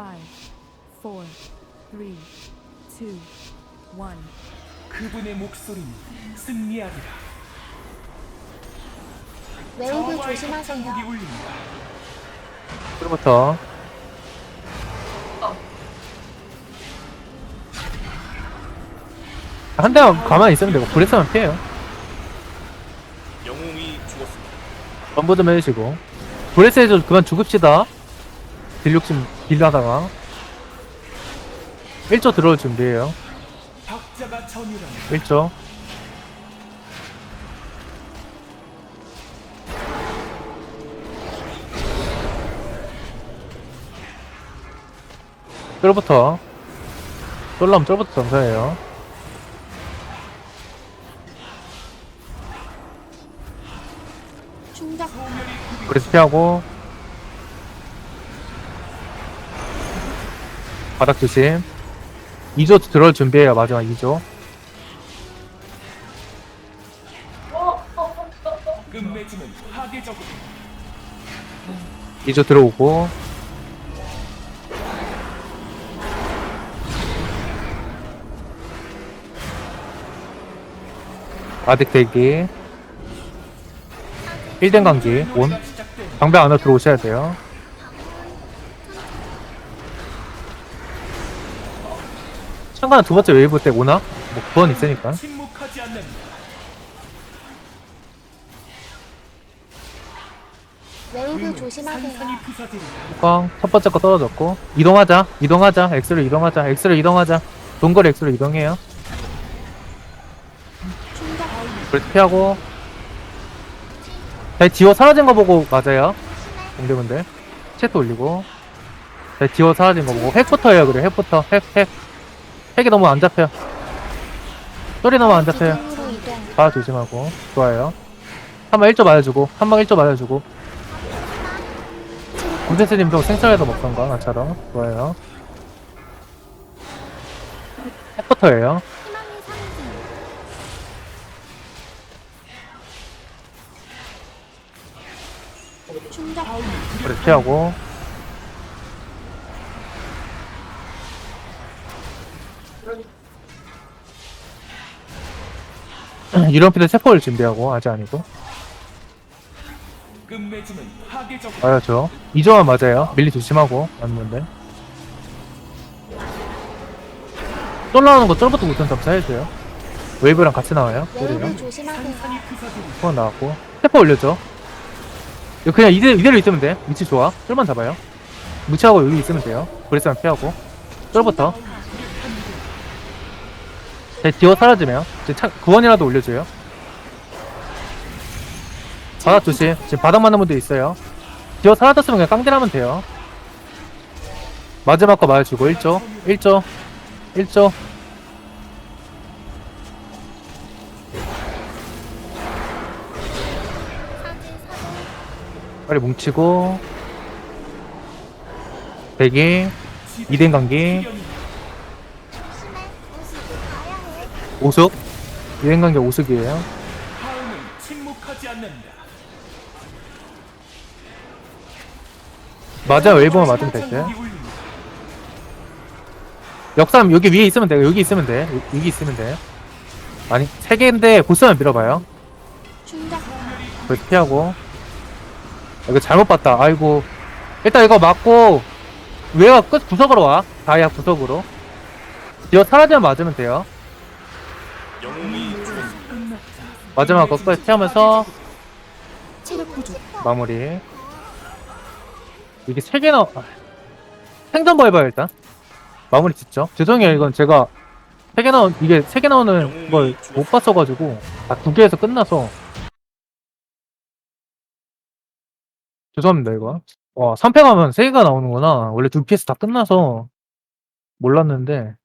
Five, four, three, two, one. 그분의 목소리는 승리하리라. 웨이브 저와의 조심하세요. 울린다. 그로부터 한 대만 가만히 있으면 되고 브레스만 피해요 영웅이 죽었습니다. 전부 좀 해주시고 브레스에서 그만 죽읍시다 딜 욕심 딜하다가 1조 들어올 전이라면 1조. 쫄부터. 쫄라면 쫄부터 점사해요. 충격. 브레스 피하고 바닥 조심. 2조 들어올 준비해요. 마지막 2조. 끝맺음은 파괴적으로 2조 들어오고. 아득 대기. 1등 강기. 온. 방배 안으로 들어오셔야 돼요 참가는 두 번째 웨이브 때 오나? 뭐 구원 있으니까. 침묵하지. 웨이브 조심하세요. 산산이 부서진다. 꽝, 첫 번째 거 떨어졌고. 이동하자 이동하자. X로 이동하자 X로 이동하자. 동거리 X로 이동해요. 충격. 그래서 피하고. 자 지워 사라진 거 보고 맞아요. 공대분들. 채트 올리고. 자 지워 사라진 거 보고 핵부터 해요 그래. 핵부터. 핵 핵 핵이 너무 안 잡혀요. 소리 너무 안 잡혀요. 이동. 바 조심하고. 좋아요. 한번 1조 맞아주고 한번 1조 맞아주고. 공세스님도 생철에서 먹던가 나처럼 좋아요. 핵부터예요. 희망의 상징. 충격. 그래 피하고 유령피드 세포를 준비하고 아직 아니고. 끝맺음은 파괴적으로 맞았죠? 2조만 맞아요. 밀리 조심하고 맞는데. 쫄 나오는 거 쫄부터 못한 점수 해줘요. 웨이브랑 같이 나와요 조심하세요. 산산이. 후원 나왔고. 세포 올렸죠 이거 그냥 이대로, 이대로 있으면 돼. 위치 좋아. 쫄만 잡아요. 무치하고 여기 있으면 돼요. 브레스만 피하고. 쫄부터 네, 디어 사라지면 이제 차, 구원이라도 올려줘요. 바닥 조심. 지금 바닥 맞는 분도 있어요. 디어 사라졌으면 그냥 깡딜하면 돼요. 마지막 거 맞아주고 1조. 1조. 1조. 빨리 뭉치고. 대기 이된 관계 오숙 이된 관계 오숙이에요. 하음은 침묵하지 않는다. 맞아 웨이브만 맞으면 이 울린다. 역삼 여기 위에 있으면 돼요. 여기 있으면 돼 여- 여기 있으면 돼 아니 세 개인데 보스만 밀어봐요. 충격. 그래서 피하고. 이거 잘못 봤다. 아이고. 일단 이거 맞고 위에가 끝 구석으로 와. 다이아 구석으로. 이거 사라지면 맞으면 돼요 영웅이 죽었습니다. 마지막 거끝 피하면서 체력 부족. 마무리. 이게 세 개나 생전 뭐 해봐요 일단. 마무리 짓죠. 죄송해요 이건 제가 세 개 나온 이게 세 개 나오는 걸 못 봤어가지고 아두 개에서 끝나서. 죄송합니다 이거. 와 3패 가면 세 개가 나오는구나. 원래 두 피에서 다 끝나서 몰랐는데